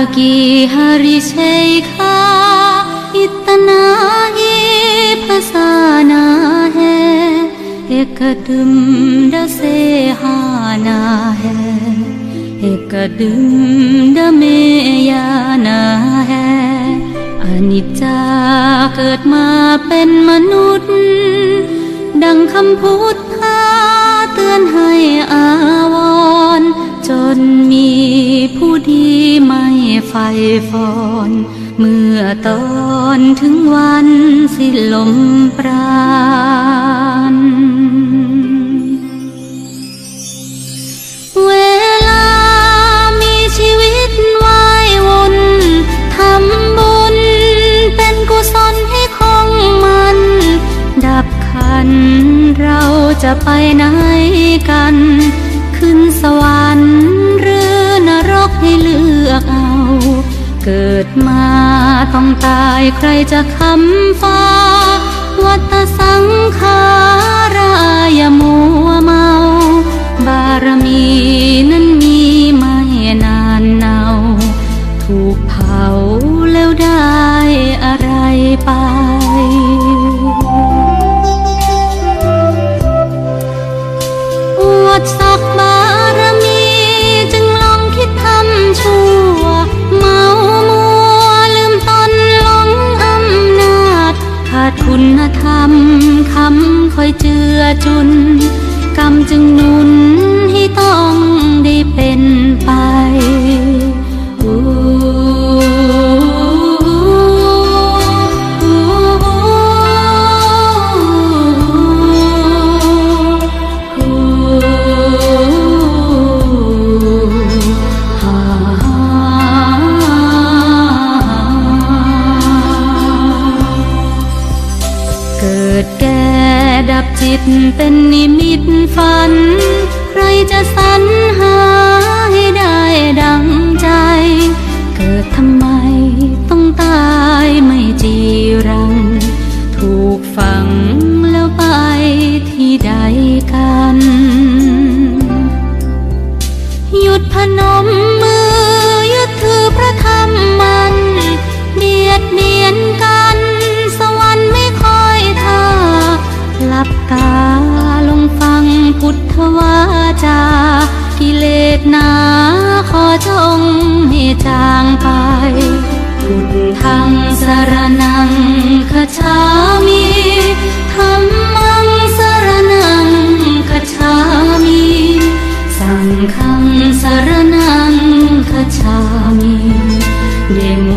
की हरिशेखा इतना ही फसाना है एक कदम से हाना है एक कदम में याना है อนิจจาเกิดมาเป็นมนุษย์ ดังคำพุทธาเตือนให้อาวรณ์ จนมีผู้ดีไม่ไฟฟอน เมื่อตอนถึงวันสิ้นลมปราณ มาต้องตายใครจะคำฟ้า วัตสังขาร จุนกรรมจึงนุนให้ต้องได้เป็นไปเกิดแก่ ดับจิตเป็นนิมิตฝัน ใครจะสรรหาให้ได้ ทวาจากิเลสนาขอจงให้จางไป พุทธังสารนังขชามิธรรมังสรนังขชามิ สังฆังสรนังขชามิเดโม